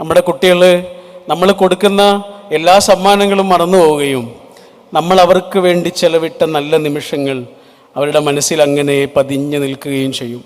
നമ്മുടെ കുട്ടികൾ നമ്മൾ കൊടുക്കുന്ന എല്ലാ സമ്മാനങ്ങളും മറന്നു പോവുകയും നമ്മൾ അവർക്ക് വേണ്ടി ചെലവിട്ട നല്ല നിമിഷങ്ങൾ അവരുടെ മനസ്സിൽ അങ്ങനെ പതിഞ്ഞു നിൽക്കുകയും ചെയ്യും.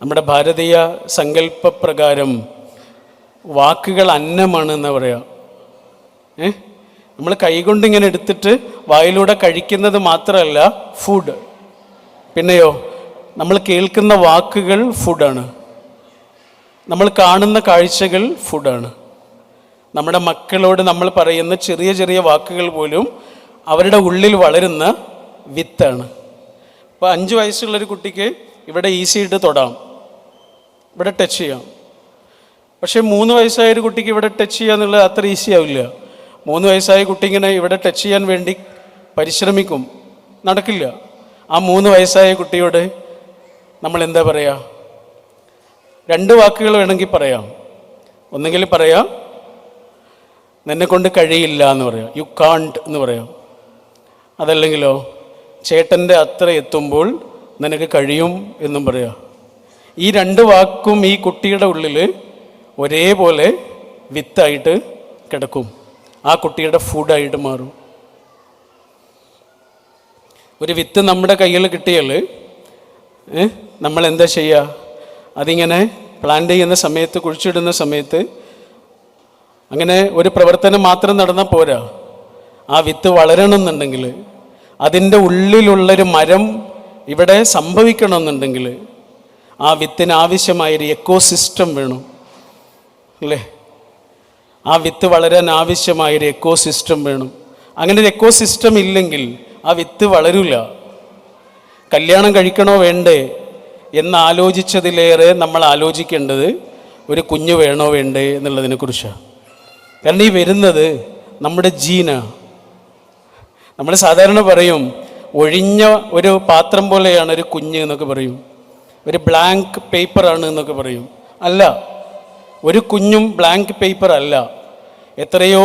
നമ്മുടെ ഭാരതീയ സങ്കല്പപ്രകാരം വാക്കുകൾ അന്നമാണ് എന്ന് പറയാം. ഏ? നമ്മൾ കൈകൊണ്ട് ഇങ്ങനെ എടുത്തിട്ട് വായിലൂടെ കഴിക്കുന്നത് മാത്രമല്ല ഫുഡ് പിന്നെയോ നമ്മൾ കേൾക്കുന്ന വാക്കുകൾ ഫുഡാണ് നമ്മൾ കാണുന്ന കാഴ്ചകൾ ഫുഡാണ്. നമ്മുടെ മക്കളോട് നമ്മൾ പറയുന്ന ചെറിയ ചെറിയ വാക്കുകൾ പോലും അവരുടെ ഉള്ളിൽ വളരുന്ന വിത്താണ്. ഇപ്പോൾ അഞ്ച് വയസ്സുള്ളൊരു കുട്ടിക്ക് ഇവിടെ ഈസി ആയിട്ട് തൊടാം. ഇവിടെ ടച്ച് ചെയ്യാം. പക്ഷേ മൂന്ന് വയസ്സായ ഒരു കുട്ടിക്ക് ഇവിടെ ടച്ച് ചെയ്യുക എന്നുള്ളത് അത്ര ഈസി ആവില്ല. മൂന്ന് വയസ്സായ കുട്ടി ഇങ്ങനെ ഇവിടെ ടച്ച് ചെയ്യാൻ വേണ്ടി പരിശ്രമിക്കും. നടക്കില്ല. ആ മൂന്ന് വയസ്സായ കുട്ടിയോട് നമ്മൾ എന്താ പറയുക രണ്ട് വാക്കുകൾ വേണമെങ്കിൽ പറയാം. ഒന്നെങ്കിൽ പറയാം നിന്നെ കൊണ്ട് കഴിയില്ല എന്ന് പറയാം. യു കാണ്ട് എന്ന് പറയാം. അതല്ലെങ്കിലോ ചേട്ടന്റെ അത്ര എത്തുമ്പോൾ നിനക്ക് കഴിയും എന്നും പറയാം. ഈ രണ്ട് വാക്കും ഈ കുട്ടിയുടെ ഉള്ളിൽ ഒരേപോലെ വിത്തായിട്ട് കിടക്കും. ആ കുട്ടിയുടെ ഫുഡായിട്ട് മാറും. ഒരു വിത്ത് നമ്മുടെ കയ്യിൽ കിട്ടിയാൽ നമ്മൾ എന്താ ചെയ്യുക? അതിങ്ങനെ പ്ലാന്റ് ചെയ്യുന്ന സമയത്ത് കുഴിച്ചിടുന്ന സമയത്ത് അങ്ങനെ ഒരു പ്രവർത്തനം മാത്രം നടന്നാൽ പോരാ. ആ വിത്ത് വളരണമെന്നുണ്ടെങ്കിൽ അതിന്റെ ഉള്ളിലുള്ളൊരു മരം ഇവിടെ സംഭവിക്കണമെന്നുണ്ടെങ്കിൽ ആ വിത്തിന് ആവശ്യമായൊരു എക്കോ സിസ്റ്റം വേണം. അല്ലേ? ആ വിത്ത് വളരാൻ ആവശ്യമായൊരു എക്കോ സിസ്റ്റം വേണം. അങ്ങനെ ഒരു എക്കോ സിസ്റ്റം ഇല്ലെങ്കിൽ ആ വിത്ത് വളരില്ല കല്യാണം കഴിക്കണോ വേണ്ടേ? എന്ന് ആലോചിച്ചതിലേറെ നമ്മൾ ആലോചിക്കേണ്ടത് ഒരു കുഞ്ഞ് വേണോ വേണ്ടേ എന്നുള്ളതിനെ കുറിച്ചാണ് കാരണം ഈ വരുന്നത് നമ്മുടെ ജീനാണ് നമ്മൾ സാധാരണ പറയും ഒഴിഞ്ഞ ഒരു പാത്രം പോലെയാണ് ഒരു കുഞ്ഞ് എന്നൊക്കെ പറയും. ഒരു ബ്ലാങ്ക് പേപ്പറാണ് എന്നൊക്കെ പറയും. അല്ല ഒരു കുഞ്ഞും ബ്ലാങ്ക് പേപ്പർ അല്ല. എത്രയോ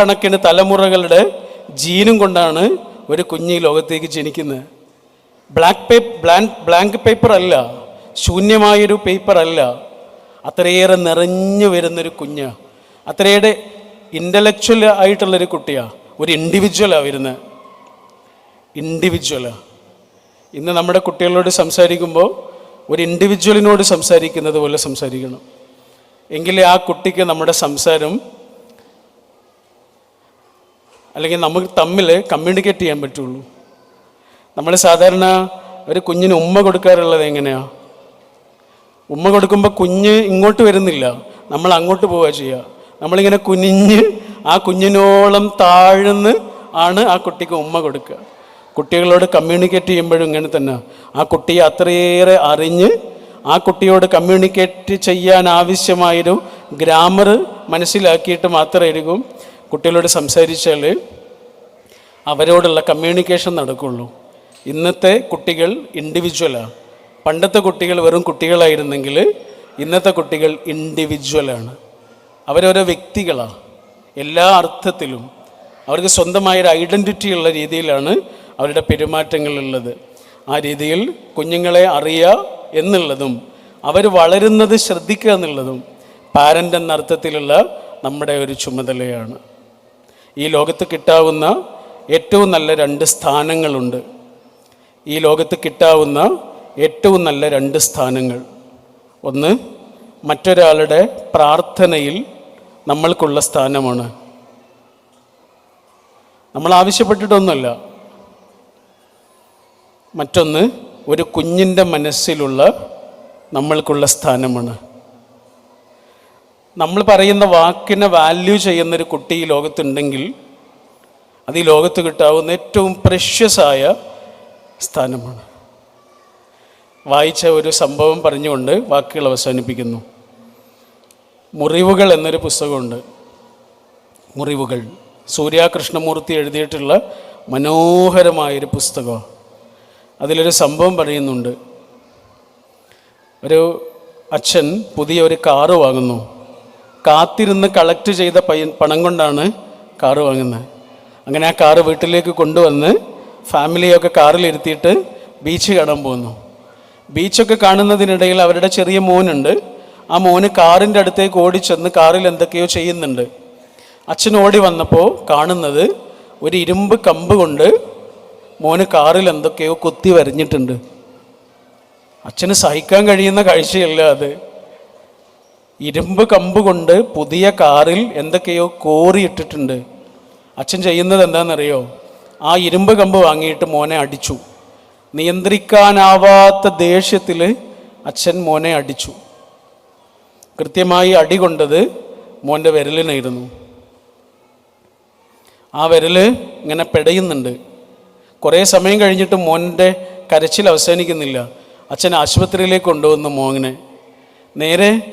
കണക്കിന് തലമുറകളുടെ ജീനും കൊണ്ടാണ് ഒരു കുഞ്ഞ് ലോകത്തേക്ക് ജനിക്കുന്നത്. Black paper blank blank paper അല്ല. ശൂന്യമായൊരു പേപ്പർ അല്ല. അത്രയേറെ നിറഞ്ഞു വരുന്നൊരു കുഞ്ഞ്. അത്രയേറെ ഇന്റലക്ച്വൽ ആയിട്ടുള്ളൊരു കുട്ടിയാണ് ഒരു ഇൻഡിവിജ്വലാണ് വരുന്നത് ഇൻഡിവിജ്വലാണ് ഇന്ന് നമ്മുടെ കുട്ടികളോട് സംസാരിക്കുമ്പോൾ ഒരു ഇൻഡിവിജ്വലിനോട് സംസാരിക്കുന്നത് പോലെ സംസാരിക്കണം. എങ്കിലേ ആ കുട്ടിക്ക് നമ്മുടെ സംസാരം അല്ലെങ്കിൽ നമുക്ക് തമ്മിൽ കമ്മ്യൂണിക്കേറ്റ് ചെയ്യാൻ പറ്റുള്ളൂ. നമ്മൾ സാധാരണ ഒരു കുഞ്ഞിന് ഉമ്മ കൊടുക്കാറുള്ളത് എങ്ങനെയാ? ഉമ്മ കൊടുക്കുമ്പോൾ കുഞ്ഞ് ഇങ്ങോട്ട് വരുന്നില്ല. നമ്മൾ അങ്ങോട്ട് പോവുക ചെയ്യുക നമ്മളിങ്ങനെ കുനിഞ്ഞ് ആ കുഞ്ഞിനോളം താഴ്ന്ന് ആണ് ആ കുട്ടിക്ക് ഉമ്മ കൊടുക്കുക. കുട്ടികളോട് കമ്മ്യൂണിക്കേറ്റ് ചെയ്യുമ്പോഴും ഇങ്ങനെ തന്നെ. ആ കുട്ടിയെ അത്രയേറെ അറിഞ്ഞ് ആ കുട്ടിയോട് കമ്മ്യൂണിക്കേറ്റ് ചെയ്യാൻ ആവശ്യമായൊരു ഗ്രാമർ മനസ്സിലാക്കിയിട്ട് മാത്രമായിരിക്കും കുട്ടികളോട് സംസാരിച്ചാൽ അവരോടുള്ള കമ്മ്യൂണിക്കേഷൻ നടക്കുള്ളൂ. ഇന്നത്തെ കുട്ടികൾ ഇൻഡിവിജ്വലാണ് പണ്ടത്തെ കുട്ടികൾ വെറും കുട്ടികളായിരുന്നെങ്കിൽ ഇന്നത്തെ കുട്ടികൾ ഇൻഡിവിജ്വലാണ് അവരോരോ വ്യക്തികളാണ് എല്ലാ അർത്ഥത്തിലും അവർക്ക് സ്വന്തമായൊരു ഐഡന്റിറ്റി ഉള്ള രീതിയിലാണ് അവരുടെ പെരുമാറ്റങ്ങളുള്ളത് ആ രീതിയിൽ കുഞ്ഞുങ്ങളെ അറിയുക എന്നുള്ളതും അവർ വളരുന്നത് ശ്രദ്ധിക്കുക എന്നുള്ളതും പാരന്റ് എന്ന അർത്ഥത്തിലുള്ള നമ്മുടെ ഒരു ചുമതലയാണ്. ഈ ലോകത്ത് കിട്ടാവുന്ന ഏറ്റവും നല്ല രണ്ട് സ്ഥാനങ്ങളുണ്ട്. ഈ ലോകത്ത് കിട്ടാവുന്ന ഏറ്റവും നല്ല രണ്ട് സ്ഥാനങ്ങൾ. ഒന്ന് മറ്റൊരാളുടെ പ്രാർത്ഥനയിൽ നമ്മൾക്കുള്ള സ്ഥാനമാണ്. നമ്മൾ ആവശ്യപ്പെട്ടിട്ടൊന്നുമല്ല. മറ്റൊന്ന് ഒരു കുഞ്ഞിന്റെ മനസ്സിലുള്ള നമ്മൾക്കുള്ള സ്ഥാനമാണ്. നമ്മൾ പറയുന്ന വാക്കിനെ വാല്യൂ ചെയ്യുന്നൊരു കുട്ടി ഈ ലോകത്തുണ്ടെങ്കിൽ അത് ഈ ലോകത്ത് കിട്ടാവുന്ന ഏറ്റവും പ്രഷ്യസായ സ്ഥാനമാണ്. വായിച്ച ഒരു സംഭവം പറഞ്ഞുകൊണ്ട് വാക്കുകൾ അവസാനിപ്പിക്കുന്നു. മുറിവുകൾ എന്നൊരു പുസ്തകമുണ്ട്. മുറിവുകൾ. സൂര്യാകൃഷ്ണമൂർത്തി എഴുതിയിട്ടുള്ള മനോഹരമായൊരു പുസ്തകമാണ് അതിലൊരു സംഭവം പറയുന്നുണ്ട്. ഒരു അച്ഛൻ പുതിയ ഒരു കാറ് വാങ്ങുന്നു. കാത്തിരുന്ന് കളക്ട് ചെയ്ത പണം കൊണ്ടാണ് കാറ് വാങ്ങുന്നത്. അങ്ങനെ ആ കാറ് വീട്ടിലേക്ക് കൊണ്ടുവന്ന് ഫാമിലിയൊക്കെ കാറിലിരുത്തിയിട്ട് ബീച്ച് കാണാൻ പോകുന്നു. ബീച്ചൊക്കെ കാണുന്നതിനിടയിൽ അവരുടെ ചെറിയ മോനുണ്ട്. ആ മോന് കാറിന്റെ അടുത്തേക്ക് ഓടിച്ചെന്ന് കാറിൽ എന്തൊക്കെയോ ചെയ്യുന്നുണ്ട്. അച്ഛൻ ഓടി വന്നപ്പോൾ കാണുന്നത് ഒരു ഇരുമ്പ് കമ്പ് കൊണ്ട് മോന് കാറിൽ എന്തൊക്കെയോ കുത്തി വരഞ്ഞിട്ടുണ്ട്. അച്ഛന് സഹിക്കാൻ കഴിയുന്ന കാഴ്ചയല്ല അത്. ഇരുമ്പ് കമ്പ് കൊണ്ട് പുതിയ കാറിൽ എന്തൊക്കെയോ കോറിയിട്ടിട്ടുണ്ട്. അച്ഛൻ ചെയ്യുന്നത് എന്താണെന്നറിയോ? ആ ഇരുമ്പ് കമ്പ് വാങ്ങിയിട്ട് മോനെ അടിച്ചു. നിയന്ത്രിക്കാനാവാത്ത ദേഷ്യത്തിൽ അച്ഛൻ മോനെ അടിച്ചു. കൃത്യമായി അടി കൊണ്ടത് മോന്റെ വിരലിനായിരുന്നു. ആ വിരൽ ഇങ്ങനെ പെടയുന്നുണ്ട്. കുറേ സമയം കഴിഞ്ഞിട്ട് മോന്റെ കരച്ചിൽ അവസാനിക്കുന്നില്ല. അച്ഛൻ ആശുപത്രിയിലേക്ക് കൊണ്ടുവന്നു മോനെ. നേരെ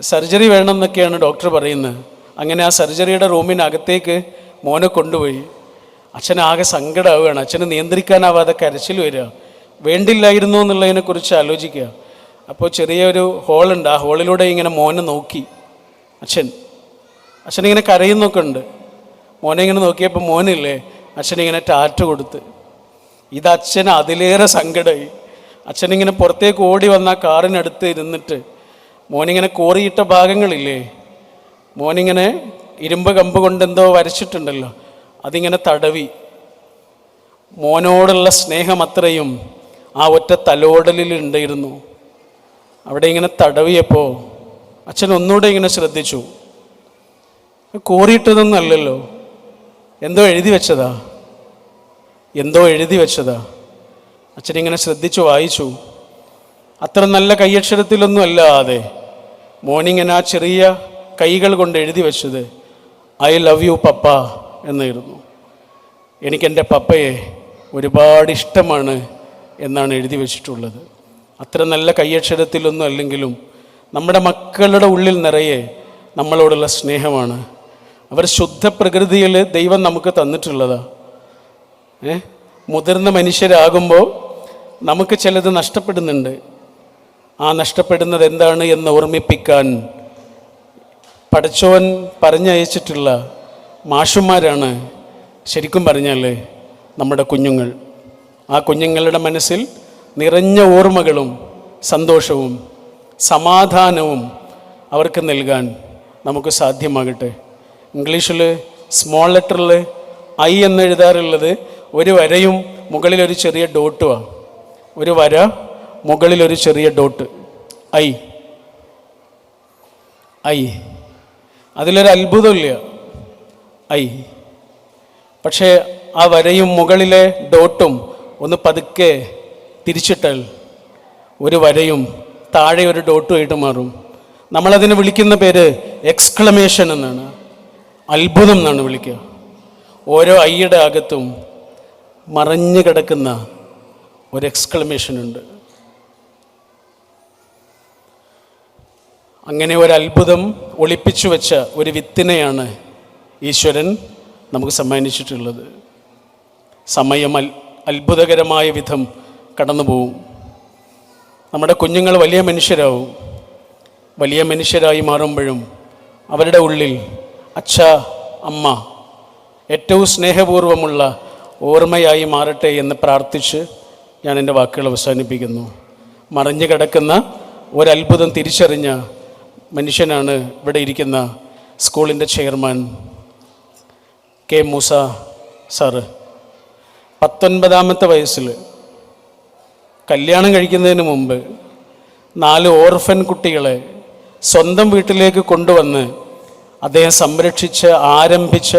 സർജറി വേണമെന്നൊക്കെയാണ് ഡോക്ടർ പറയുന്നത്. അങ്ങനെ ആ സർജറിയുടെ റൂമിനകത്തേക്ക് മോനെ കൊണ്ടുപോയി. അച്ഛൻ ആകെ സങ്കടമാവുകയാണ് അച്ഛനെ നിയന്ത്രിക്കാനാവാതെ കരച്ചിൽ വരിക. വേണ്ടില്ലായിരുന്നു എന്നുള്ളതിനെക്കുറിച്ച് ആലോചിക്കുക. അപ്പോൾ ചെറിയൊരു ഹോളുണ്ട് ആ ഹോളിലൂടെ ഇങ്ങനെ മോനെ നോക്കി. അച്ഛൻ. അച്ഛനിങ്ങനെ കരയുന്നൊക്കെ ഉണ്ട്. മോനെ ഇങ്ങനെ നോക്കിയപ്പോൾ മോനില്ലേ? അച്ഛനിങ്ങനെ ടാറ്റ് കൊടുത്ത്. ഇത് അച്ഛൻ അതിലേറെ സങ്കടമായി അച്ഛനിങ്ങനെ പുറത്തേക്ക് ഓടി വന്ന കാറിനടുത്ത് ഇരുന്നിട്ട് മോനിങ്ങനെ കോറിയിട്ട ഭാഗങ്ങളില്ലേ? മോനിങ്ങനെ ഇരുമ്പ് കമ്പ് കൊണ്ടെന്തോ വരച്ചിട്ടുണ്ടല്ലോ. അതിങ്ങനെ തടവി. മോനോടുള്ള സ്നേഹം അത്രയും ആ ഒറ്റ തലോടലിൽ ഉണ്ടായിരുന്നു. അവിടെ ഇങ്ങനെ തടവിയപ്പോൾ അച്ഛൻ ഒന്നുകൂടെ ഇങ്ങനെ ശ്രദ്ധിച്ചു. കോറിയിട്ടതൊന്നും അല്ലല്ലോ. എന്തോ എഴുതി വെച്ചതാ. എന്തോ എഴുതി വെച്ചതാ. അച്ഛനിങ്ങനെ ശ്രദ്ധിച്ചു വായിച്ചു. അത്ര നല്ല കൈയക്ഷരത്തിലൊന്നും അല്ലാതെ മോർണിംഗ് ആ ചെറിയ കൈകൾ കൊണ്ട് എഴുതി വെച്ചത്. I love you papa. എന്നായിരുന്നു. എനിക്കെന്റെ പപ്പയെ ഒരുപാട് ഇഷ്ടമാണ് എന്നാണ് എഴുതി വെച്ചിട്ടുള്ളത്. അത്ര നല്ല കയ്യക്ഷരത്തിലൊന്നും അല്ലെങ്കിലും നമ്മുടെ മക്കളുടെ ഉള്ളിൽ നിറയെ നമ്മളോടുള്ള സ്നേഹമാണ്. അവർ ശുദ്ധ പ്രകൃതിയിൽ ദൈവം നമുക്ക് തന്നിട്ടുള്ളതാ. ഏ? മുതിർന്ന മനുഷ്യരാകുമ്പോൾ നമുക്ക് ചിലത് നഷ്ടപ്പെടുന്നുണ്ട്. ആ നഷ്ടപ്പെടുന്നത് എന്താണ് എന്ന് ഓർമ്മിപ്പിക്കാൻ പഠിച്ചവൻ പറഞ്ഞയച്ചിട്ടുള്ള മാഷുമാരാണ് ശരിക്കും പറഞ്ഞാൽ നമ്മുടെ കുഞ്ഞുങ്ങൾ. ആ കുഞ്ഞുങ്ങളുടെ മനസ്സിൽ നിറഞ്ഞ ഓർമ്മകളും സന്തോഷവും സമാധാനവും അവർക്ക് നൽകാൻ നമുക്ക് സാധ്യമാകട്ടെ. ഇംഗ്ലീഷിൽ സ്മോൾ ലെറ്ററിൽ ഐ എന്ന് എഴുതാറുള്ളത് ഒരു വരയും മുകളിലൊരു ചെറിയ ഡോട്ടുമാണ് ഒരു വര മുകളിലൊരു ചെറിയ ഡോട്ട്. ഐ. ഐ. അതിലൊരു അത്ഭുതമില്ല. ഐ. പക്ഷേ ആ വരയും മുകളിലെ ഡോട്ടും ഒന്ന് പതുക്കെ തിരിച്ചിട്ടാൽ ഒരു വരയും താഴെ ഒരു ഡോട്ടുമായിട്ട് മാറും. നമ്മളതിനെ വിളിക്കുന്ന പേര് എക്സ്ക്ലമേഷൻ എന്നാണ്. അത്ഭുതം എന്നാണ് വിളിക്കുക. ഓരോ ഐയുടെ അകത്തും മറഞ്ഞു കിടക്കുന്ന ഒരു എക്സ്ക്ലമേഷൻ ഉണ്ട്. അങ്ങനെ ഒരു അത്ഭുതം ഒളിപ്പിച്ചു വെച്ച ഒരു വിത്തിനെയാണ് ഈശ്വരൻ നമുക്ക് സമ്മാനിച്ചിട്ടുള്ളത്. സമയം അൽ അത്ഭുതകരമായ വിധം കടന്നു പോവും നമ്മുടെ കുഞ്ഞുങ്ങൾ വലിയ മനുഷ്യരാവും. വലിയ മനുഷ്യരായി മാറുമ്പോഴും അവരുടെ ഉള്ളിൽ അച്ഛ അമ്മ ഏറ്റവും സ്നേഹപൂർവമുള്ള ഓർമ്മയായി മാറട്ടെ എന്ന് പ്രാർത്ഥിച്ച് ഞാൻ എന്റെ വാക്കുകൾ അവസാനിപ്പിക്കുന്നു. മറഞ്ഞു കിടക്കുന്ന ഒരത്ഭുതം തിരിച്ചറിഞ്ഞ മനുഷ്യനാണ് ഇവിടെ ഇരിക്കുന്ന സ്കൂളിന്റെ ചെയർമാൻ കെ മൂസ സാറ്. പത്തൊൻപതാമത്തെ വയസ്സിൽ കല്യാണം കഴിക്കുന്നതിന് മുമ്പ് നാല് ഓർഫൻ കുട്ടികളെ സ്വന്തം വീട്ടിലേക്ക് കൊണ്ടുവന്ന് അദ്ദേഹം സംരക്ഷിച്ച് ആരംഭിച്ച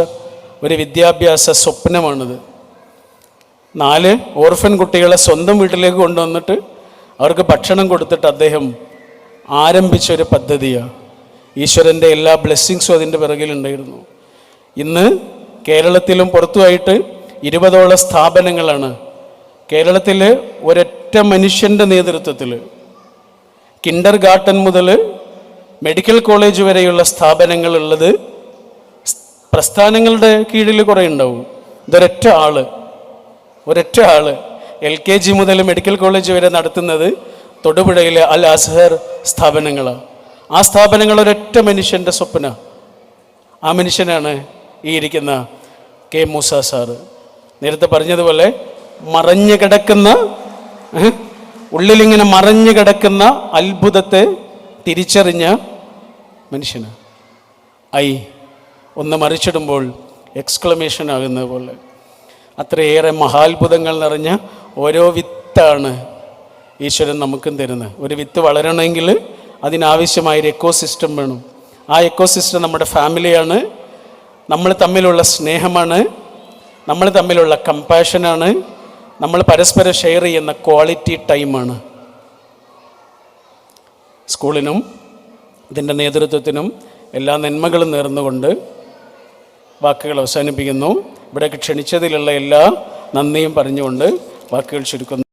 ഒരു വിദ്യാഭ്യാസ സ്വപ്നമാണിത്. നാല് ഓർഫൻ കുട്ടികളെ സ്വന്തം വീട്ടിലേക്ക് കൊണ്ടുവന്നിട്ട് അവർക്ക് ഭക്ഷണം കൊടുത്തിട്ട് അദ്ദേഹം ആരംഭിച്ച ഒരു പദ്ധതിയാണ്. ഈശ്വരന്റെ എല്ലാ ബ്ലെസ്സിങ്സും അതിന്റെ പിറകിലുണ്ടായിരുന്നു. ഇന്ന് കേരളത്തിലും പുറത്തുമായിട്ട് ഇരുപതോളം സ്ഥാപനങ്ങളാണ്. കേരളത്തിൽ ഒരൊറ്റ മനുഷ്യന്റെ നേതൃത്വത്തിൽ കിൻഡർ ഗാർട്ടൻ മുതൽ മെഡിക്കൽ കോളേജ് വരെയുള്ള സ്ഥാപനങ്ങളുള്ളത് പ്രസ്ഥാനങ്ങളുടെ കീഴിൽ കുറേ ഉണ്ടാവും. ഇതൊരൊറ്റ ആൾ. ഒരൊറ്റ ആൾ. എൽ കെ ജി മുതൽ മെഡിക്കൽ കോളേജ് വരെ നടത്തുന്നത് തൊടുപുഴയിലെ അൽ അസ്ഹർ സ്ഥാപനങ്ങളാണ് ആ സ്ഥാപനങ്ങൾ ഒരൊറ്റ മനുഷ്യന്റെ സ്വപ്ന. ആ മനുഷ്യനാണ് ഈ ഇരിക്കുന്ന കെ മൂസ സാറ്. നേരത്തെ പറഞ്ഞതുപോലെ മറഞ്ഞു കിടക്കുന്ന ഉള്ളിലിങ്ങനെ മറഞ്ഞു കിടക്കുന്ന അത്ഭുതത്തെ തിരിച്ചറിഞ്ഞ മനുഷ്യന്. ഐ ഒന്ന് മറിച്ചിടുമ്പോൾ എക്സ്ക്ലമേഷൻ ആകുന്നത് പോലെ. അത്രയേറെ മഹാത്ഭുതങ്ങൾ നിറഞ്ഞ ഓരോ വിത്താണ് ഈശ്വരൻ നമുക്കും തരുന്നത്. ഒരു വിത്ത് വളരണമെങ്കിൽ അതിനാവശ്യമായൊരു എക്കോ സിസ്റ്റം വേണം. ആ എക്കോ സിസ്റ്റം നമ്മുടെ ഫാമിലിയാണ് നമ്മൾ തമ്മിലുള്ള സ്നേഹമാണ് നമ്മൾ തമ്മിലുള്ള കമ്പാഷനാണ് നമ്മൾ പരസ്പരം ഷെയർ ചെയ്യുന്ന ക്വാളിറ്റി ടൈമാണ് സ്കൂളിനും ഇതിന്റെ നേതൃത്വത്തിനും എല്ലാ നന്മകളും നേർന്നുകൊണ്ട് വാക്കുകൾ അവസാനിപ്പിക്കുന്നു. ഇവിടെ ക്ഷണിച്ചതിലുള്ള എല്ലാ നന്ദിയും പറഞ്ഞുകൊണ്ട് വാക്കുകൾ ചുരുക്കുന്നു.